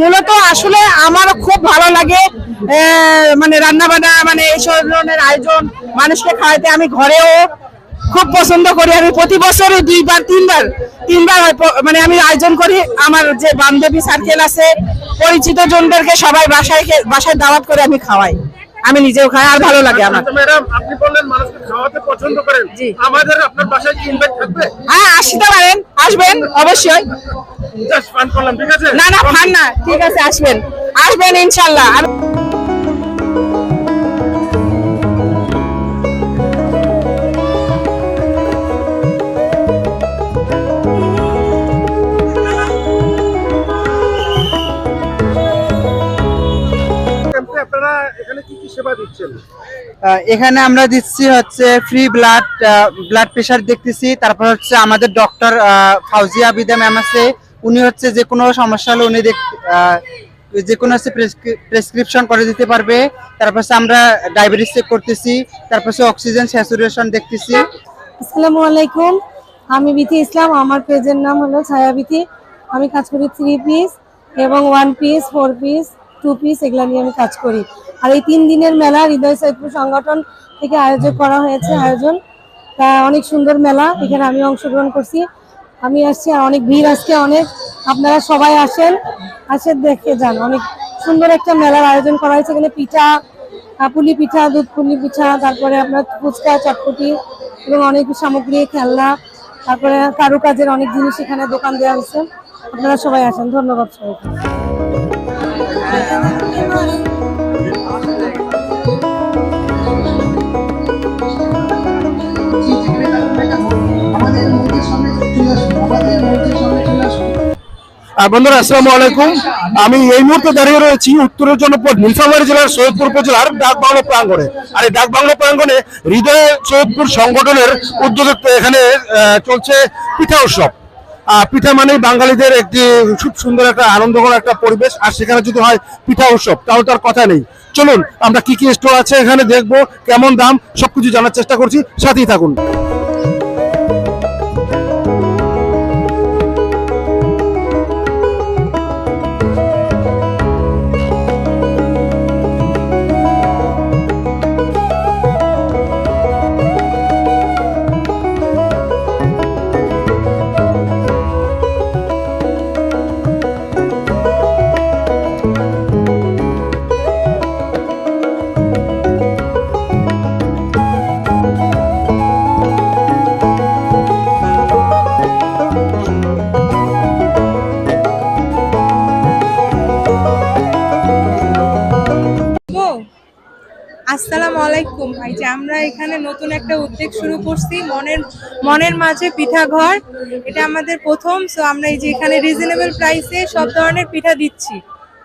মূলত আসলে আমারও খুব ভালো লাগে মানে রান্না বান্না মানে এইসব ধরনের আয়োজন, মানুষকে খাওয়াতে আমি ঘরেও খুব পছন্দ করি। আমি প্রতি বছরে দুইবার, তিনবার তিনবার মানে আমি আয়োজন করি। আমার যে বান্ধবী সার্কেল আছে, পরিচিত জনদেরকে সবাই বাসায় বাসায় দাওয়াত করে আমি খাওয়াই। আমি নিজেও খাই আর ভালো লাগে আমার। আচ্ছা, ম্যাডাম আপনি বললেন মানুষকে খাওয়াতে পছন্দ করেন। আমাদের আপনার বাসায় কি ইনভাইট থাকবে? হ্যাঁ আসতে পারেন আসবেন অবশ্যই। জাস্ট ফান করলাম ঠিক আছে? না না ফান না ঠিক আছে আসবেন। আসবেন ইনশাল্লাহ। এখানে আমরা দিচ্ছি হচ্ছে ফ্রি ব্লাড ব্লাড প্রেশার দেখতেছি। তারপর হচ্ছে আমাদের ডক্টর ফাউজিয়া বিদা ম্যাম আছে। উনি হচ্ছে যে কোনো সমস্যা হলে উনি দেখ- যে কোনো হচ্ছে প্রেসক্রিপশন করে দিতে পারবে। তারপর আমরা ডায়াবেটিস চেক করতেছি। তারপর অক্সিজেন স্যাচুরেশন দেখতেছি। আসসালামু আলাইকুম। আমি বিথি ইসলাম। আমার পেজের নাম হলো ছায়া বিথি আমি কাজ করি থ্রি পিস এবং one piece four piece two piece এগুলা নিয়ে আমি কাজ করি। আর এই তিন দিনের মেলা হৃদয় সৈয়দপুর সংগঠন থেকে আয়োজন করা হয়েছে আয়োজন। তা অনেক সুন্দর মেলা, এখানে আমি অংশগ্রহণ করছি। আমি আসছি আর অনেক ভিড় আজকে অনেক। আপনারা সবাই আসেন, আসে দেখে যান। অনেক সুন্দর একটা মেলার আয়োজন করা হয়েছে। এখানে পিঠা পুলি পিঠা, দুধ পুলি পিঠা, তারপরে আপনার ফুচকা, চটপটি এবং অনেক সামগ্রী, খেলনা, তারপরে কারুকাজের অনেক জিনিস এখানে দোকান দেওয়া হয়েছে। আপনারা সবাই আসেন। ধন্যবাদ সবাইকে। বন্ধুরা, আসসালামু আলাইকুম। আমি এই মুহূর্তে দাঁড়িয়ে রয়েছি উত্তরের জনপদ নীলফামারী জেলার সৈয়দপুর উপজেলার ডাক বাংলা প্রাঙ্গণে। আর এই ডাক বাংলা প্রাঙ্গণে হৃদয় সৈয়দপুর সংগঠনের উদ্যোগে এখানে চলছে পিঠা উৎসব। পিঠা মানেই বাঙালিদের একটি খুব সুন্দর একটা আনন্দকর একটা পরিবেশ। আর সেখানে যদি হয় পিঠা উৎসব, তাহলে তার কথা নেই। চলুন, আমরা কি কি স্টোর আছে এখানে দেখব, কেমন দাম, সবকিছু জানার চেষ্টা করছি। সাথেই থাকুন। আলাইকুম ভাই যে আমরা এখানে নতুন একটা উদ্যোগ শুরু করছি, মনের মনের মাঝে পিঠা ঘর। এটা আমাদের প্রথম সো আমরা এই যে এখানে রিজনেবল প্রাইসে সব ধরনের পিঠা দিচ্ছি।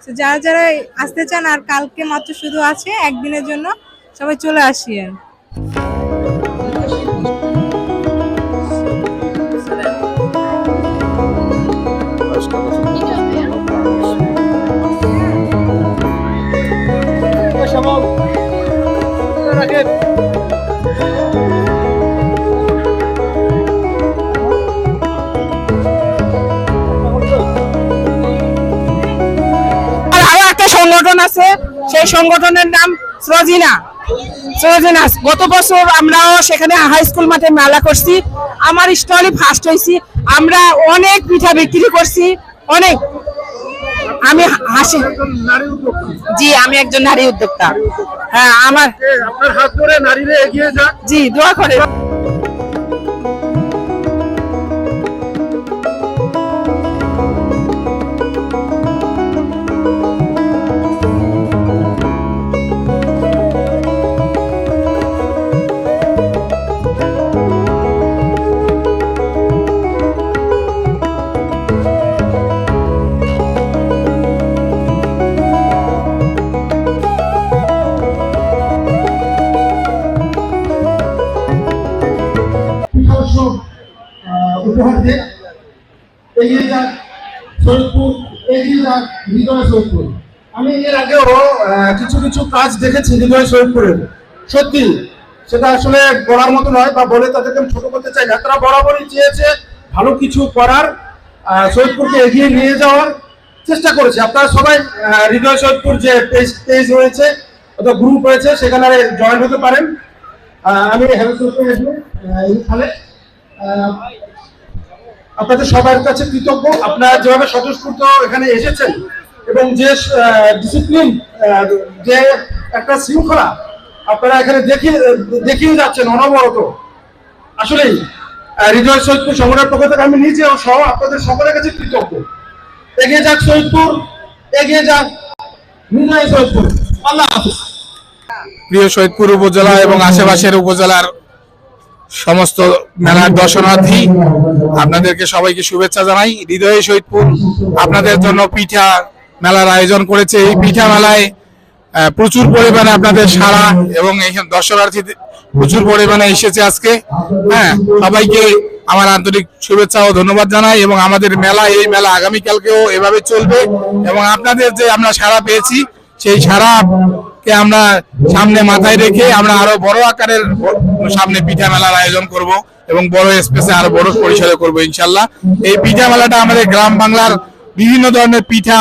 তো যারা যারা আসতে চান আর কালকে মাত্র শুধু আছে, একদিনের জন্য সবাই চলে আসিয়েন সংগঠন আছে সেই সংগঠনের নাম সজিনা। সজিনা গত বছর আমরাও সেখানে হাই স্কুল মাঠে মেলা করছি। আমার স্টলে ফার্স্ট হয়েছি আমরা অনেক পিঠা বিক্রি করছি অনেক। আমি হাসি নারী জি আমি একজন নারী উদ্যোক্তা। হ্যাঁ আমার আপনার হাত ধরে নারীরা এগিয়ে যাক। জি দোয়া করে। উপহার দিয়ে এগিয়ে যাক সৈয়দপুর এগিয়ে যাক হৃদয় সৈয়দপুর। আমি এর আগেও কিছু কিছু কাজ দেখেছি হৃদয় সৈয়দপুরের। সত্যি সেটা আসলে বলার মতো নয় বা বলে তাদেরকে আমি ছোট করতে চাই না। তারা বরাবরই চেয়েছে ভালো কিছু করার সৈয়দপুরকে এগিয়ে নিয়ে যাওয়ার চেষ্টা করেছি। আপনারা সবাই হৃদয় সৈয়দপুর যে পেজ পেজ রয়েছে অথবা গ্রুপ রয়েছে সেখানে জয়েন হতে পারেন। আমি হেলথ এইখানে আহ, আপনাদের সবার কাছে কৃতজ্ঞ। আপনারা যেভাবে স্বতঃস্ফূর্ত এখানে এসেছেন এবং যে ডিসিপ্লিন যে একটা শৃঙ্খলা আপনারা এখানে দেখিয়ে দেখিয়ে যাচ্ছেন অনবরত। আসলেই হৃদয় সৈয়দপুর সংগঠনের পক্ষ থেকে আমি নিজেও সহ আপনাদের সকলের কাছে কৃতজ্ঞ। এগিয়ে যাক সৈয়দপুর, এগিয়ে যাক হৃদয় সৈয়দপুর। আল্লাহ প্রিয় সৈয়দপুর উপজেলা এবং আশেপাশের উপজেলার সমস্ত মেলার দর্শনার্থী, আপনাদেরকে সবাইকে শুভেচ্ছা জানাই। হৃদয়ে সৈয়দপুর আপনাদের জন্য পিঠা মেলার আয়োজন করেছে। এই পিঠা মেলায় প্রচুর পরিমাণে আপনাদের সারা এবং এখানে দর্শনার্থী প্রচুর পরিমাণে এসেছে আজকে। হ্যাঁ সবাইকে আমার আন্তরিক শুভেচ্ছা ও ধন্যবাদ জানাই এবং আমাদের মেলা, এই মেলা আগামীকালকেও এভাবে চলবে এবং আপনাদের যে আমরা সারা পেয়েছি, সেই সারাকে আমরা সামনে মাথায় রেখে আমরা আরও বড় আকারের সামনে পিঠা মেলার আয়োজন করব এবং বড় স্পেসে আরও বড় পরিসরে করব ইনশাল্লাহ। এই পিঠা মেলাটা আমাদের গ্রাম বাংলার বিভিন্ন ধরনের পিঠা,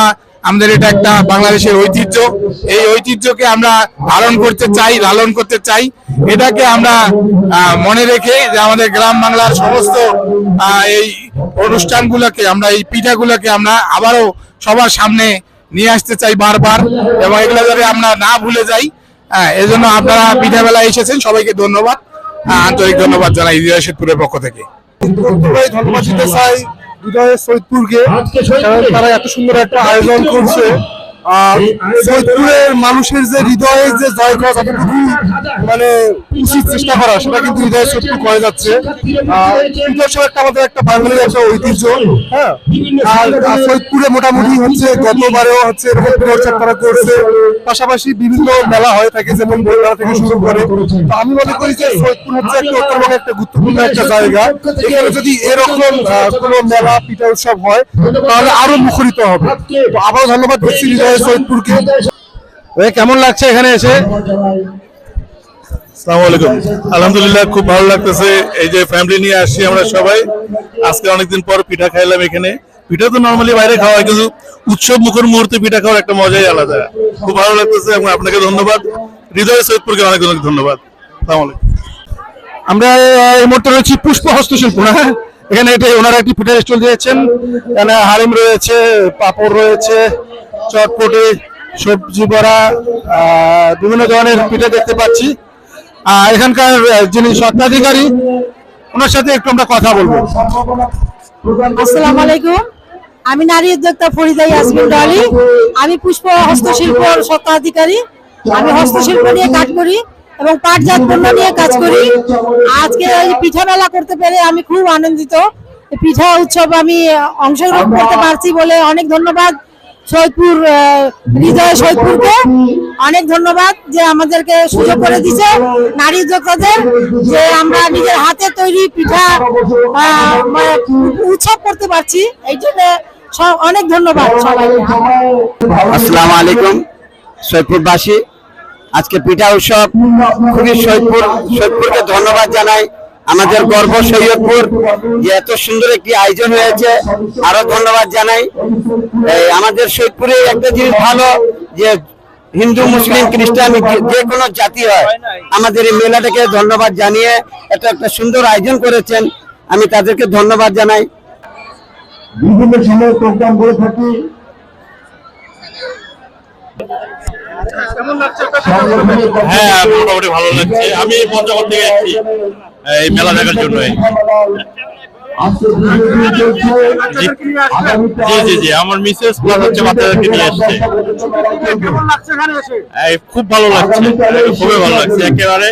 আমাদের এটা একটা বাংলাদেশের ঐতিহ্য। এই ঐতিহ্যকে আমরা ধারণ করতে চাই, লালন করতে চাই। এটাকে আমরা মনে রেখে যে আমাদের গ্রাম বাংলার সমস্ত এই অনুষ্ঠানগুলোকে, আমরা এই পিঠাগুলোকে আমরা আবারও সবার সামনে নিয়ে আসতে চাই বারবার এবং এগুলো যাতে আমরা না ভুলে যাই। হ্যাঁ এজন্য আপনারা পিঠা বেলায় এসেছেন সবাইকে ধন্যবাদ। আহ, আন্তরিক ধন্যবাদ জানাই হৃদয় শেখপুরের পক্ষ থেকে। ধন্যবাদ দিতে চাই হৃদয় সৈদপুরকে তারা এত সুন্দর একটা আয়োজন করছে। আর মানুষের যে হৃদয়ে যে জয় করা যতটুকু মানে উচিত চেষ্টা করা সেটা কিন্তু হৃদয় সৈয়দপুর করে যাচ্ছে। সব একটা আমাদের একটা বাঙালির একটা ঐতিহ্য হ্যাঁ? আর আর মোটামুটি হচ্ছে গতবারেও হচ্ছে এরকম প্রচার তারা করছে। পাশাপাশি বিভিন্ন মেলা হয়ে থাকে যেমন বই মেলা থেকে শুরু করে। তো আমি মনে করি যে সৈয়দপুর হচ্ছে একটা উত্তরবঙ্গের একটা গুরুত্বপূর্ণ একটা জায়গা। এখানে যদি এরকম কোনো মেলা পিঠা উৎসব হয় তাহলে আরও মুখরিত হবে। তো আবার ধন্যবাদ দিচ্ছি হৃদয়। কেমন লাগছে এখানে এসে? আসসালামু আলাইকুম। আলহামদুলিল্লাহ খুব ভালো লাগতেছে। এই যে ফ্যামিলি নিয়ে আসছি আমরা সবাই। আজকে অনেকদিন পর পিঠা খাইলাম এখানে। পিঠা তো নর্মালি বাইরে খাওয়া হয় কিন্তু উৎসব মুখর মুহূর্তে পিঠা খাওয়ার একটা মজাই আলাদা। খুব ভালো লাগতেছে এবং আপনাকে ধন্যবাদ। হৃদয় সৈয়দপুরকে অনেক অনেক ধন্যবাদ। আসসালামু আলাইকুম। আমরা এই মুহূর্তে রয়েছি পুষ্প হস্তশিল্প হ্যাঁ এখানে এটা ওনারা একটি পিঠা স্টল দিয়েছেন। এখানে হালিম রয়েছে, পাপড় রয়েছে, চটপটি, সবজি বড়া বিভিন্ন ধরনের পিঠা দেখতে পাচ্ছি। আর এখানকার যিনি স্বত্বাধিকারী, ওনার সাথে একটু আমরা কথা বলব। আসসালামু আলাইকুম। আমি নারী উদ্যোক্তা ফরিদা ইয়াসমিন ডলি। আমি পুষ্প হস্তশিল্প স্বত্বাধিকারী। আমি হস্তশিল্প নিয়ে কাজ করি। এবং পাটজাত পণ্য নিয়ে কাজ করি। আজকে এই পিঠা মেলা করতে পেরে আমি খুব আনন্দিত। পিঠা উৎসব আমি অংশগ্রহণ করতে পারছি বলে অনেক ধন্যবাদ সৈয়দপুর আহ, হৃদয় সৈয়দপুরকে। অনেক ধন্যবাদ যে আমাদেরকে সুযোগ করে দিছে নারী উদ্যোক্তাদের যে আমরা নিজের হাতে তৈরি পিঠা মানে উৎসব করতে পারছি। এই জন্য অনেক ধন্যবাদ সবাইকে। আসসালামু আলাইকুম সৈয়দপুরবাসী। আজকে পিঠা উৎসব খুবই সৈয়দপুর। সৈয়দপুরকে ধন্যবাদ জানাই। আমাদের গর্ব সৈয়দপুর যে এত সুন্দর একটি আয়োজন হয়েছে। আরও ধন্যবাদ জানাই। আমাদের সৈয়দপুরে একটা জিনিস ভালো, যে হিন্দু, মুসলিম, খ্রিস্টান যে- যে কোনো জাতি হয়, আমাদের এই মেলাটাকে ধন্যবাদ জানিয়ে এটা একটা সুন্দর আয়োজন করেছেন। আমি তাদেরকে ধন্যবাদ জানাই। বিভিন্ন সময় প্রোগ্রাম করে থাকি। হ্যাঁ আমি পঞ্চগড় থেকে এই মেলা দেখার মিসেস খুব ভালো লাগছে খুবই ভালো লাগছে, একেবারে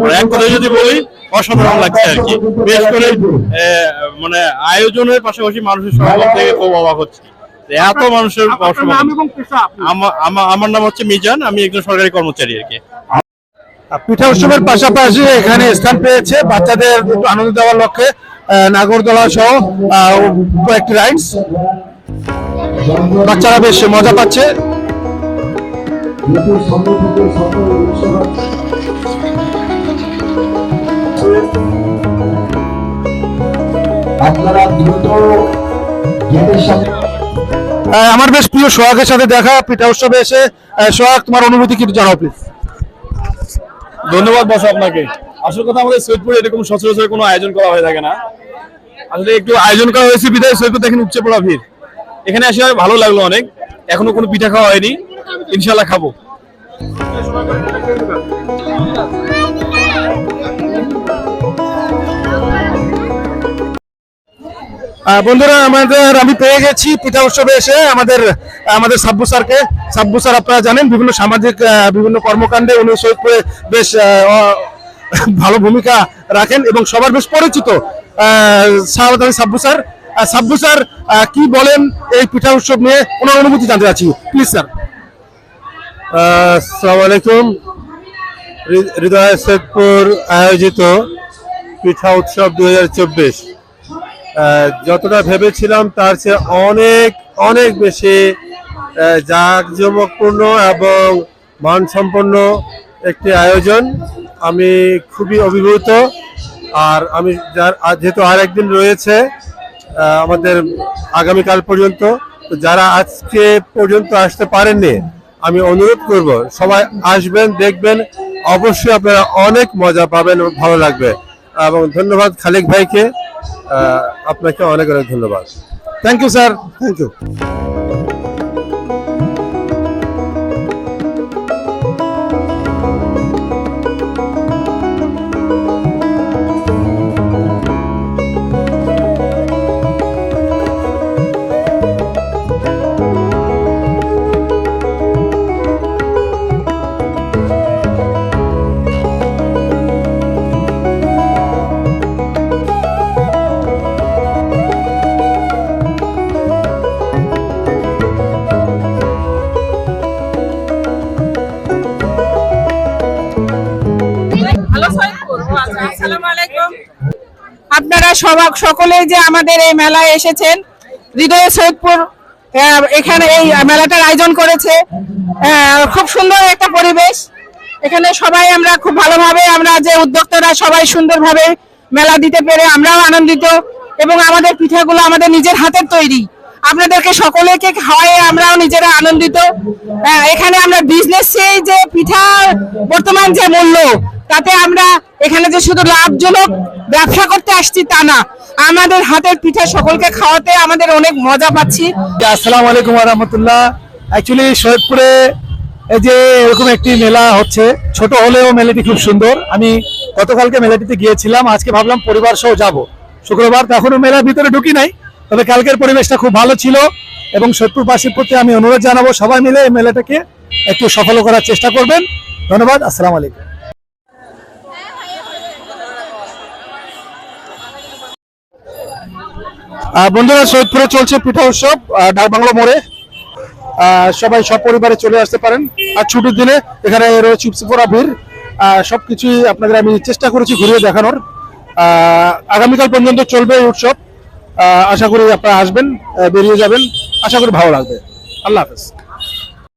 মানে এক যদি বলি, অসাধারণ লাগছে আর কি। বিশেষ করে মানে আয়োজনের পাশাপাশি মানুষের সমাগম থেকে খুব অবাক হচ্ছে। এত মানুষের আমার নাম হচ্ছে মিজান আমি একজন সরকারি কর্মচারী আর কি। পিঠা উৎসবের পাশাপাশি এখানে স্থান পেয়েছে বাচ্চাদের আনন্দ দেওয়ার লক্ষ্যে নাগরদোলা সহ কয়েকটি রাইডস। বাচ্চারা বেশ মজা পাচ্ছে। আপনারা দ্রুত গেটের সামনে আমার বেশ প্রিয় সোহাগের সাথে দেখা, পিঠা উৎসবে এসে সোহাগ, তোমার অনুভূতি কি জানাও প্লিজ ধন্যবাদ বস আপনাকে। আসল কথা আমাদের সৈয়দপুরে এরকম সচরাচর কোনো আয়োজন করা হয়ে থাকে না। আসলে একটু আয়োজন করা হয়েছে বিদায়, সৈয়দপুর দেখেন উপচে পড়া ভিড়। এখানে এসে ভালো লাগল অনেক। এখনও কোনো পিঠা খাওয়া হয়নি। ইনশাল্লাহ খাব। বন্ধুরা, আমাদের আমি পেয়ে গেছি পিঠা উৎসবে এসে আমাদের আমাদের সাব্বু স্যারকে। সাব্বু স্যার আপনারা জানেন, বিভিন্ন সামাজিক বিভিন্ন কর্মকাণ্ডে উনি সৈয়দপুরে বেশ ভালো ভূমিকা রাখেন এবং সবার বেশ পরিচিত স্বাগত আমি সাব্বু স্যার। সাব্বু স্যার কি বলেন এই পিঠা উৎসব নিয়ে? ওনার অনুভূতি জানতে চাচ্ছি। Please, sir. আসসালামু আলাইকুম। হৃদয় সৈয়দপুর আয়োজিত পিঠা উৎসব দুই হাজার চব্বিশ। যতটা ভেবেছিলাম তার চেয়ে অনেক অনেক বেশি জাঁকজমকপূর্ণ এবং মানসম্পন্ন একটি আয়োজন। আমি খুবই অভিভূত। আর আমি যার যেহেতু আর একদিন রয়েছে আমাদের আগামীকাল পর্যন্ত, তো যারা আজকে পর্যন্ত আসতে পারেননি, আমি অনুরোধ করব, সবাই আসবেন, দেখবেন। অবশ্যই আপনারা অনেক মজা পাবেন ভালো লাগবে। এবং ধন্যবাদ খালিক ভাইকে। আপনাকে অনেক অনেক ধন্যবাদ। Thank you sir thank you সবাক সকলেই যে আমাদের এই মেলায় এসেছেন হৃদয় সৈয়দপুর আহ, এখানে এই মেলাটার আয়োজন করেছে। খুব সুন্দর একটা পরিবেশ। এখানে সবাই আমরা খুব ভালোভাবে আমরা যে উদ্যোক্তারা সবাই সুন্দরভাবে মেলা দিতে পেরে আমরাও আনন্দিত এবং আমাদের পিঠাগুলো আমাদের নিজের হাতের তৈরি। আপনাদেরকে সকলেকে খাওয়াই আমরাও নিজেরা আনন্দিত। এখানে আমরা বিজনেস যে পিঠার বর্তমান যে মূল্য তাতে আমরা এখানে যে শুধু লাভজনক ব্যবসা করতে আসছি তা না, আমাদের হাতের পিঠা সকলকে খাওয়াতে আমাদের অনেক মজা পাচ্ছি। আসসালামু আলাইকুম রহমতুল্লাহ। অ্যাকচুয়ালি সৈয়দপুরে এই যে এরকম একটি মেলা হচ্ছে, ছোট হলেও মেলাটি খুব সুন্দর। আমি গতকালকে মেলাটিতে গিয়েছিলাম, আজকে ভাবলাম পরিবার সহ যাব। শুক্রবার তো এখনও মেলার ভিতরে ঢুকি নাই, তবে কালকের পরিবেশটা খুব ভালো ছিল এবং সৈয়দপুরবাসীর প্রতি আমি অনুরোধ জানাব, সবাই মিলে এই মেলাটাকে একটু সফল করার চেষ্টা করবেন। ধন্যবাদ, আসসালামু আলাইকুম। বন্ধুরা, সৈয়দপুরে চলছে পিঠা উৎসব ঢাকবাংলা মোড়ে। সবাই সব পরিবারে চলে আসতে পারেন। আর ছুটির দিনে এখানে রয়েছে উপসিপোরা ভিড়। সব কিছুই আপনাদের আমি চেষ্টা করেছি ঘুরিয়ে দেখানোর। আগামীকাল পর্যন্ত চলবে এই উৎসব। আশা করি আপনারা আসবেন বেরিয়ে যাবেন। আশা করি ভালো লাগবে। আল্লাহ হাফেজ।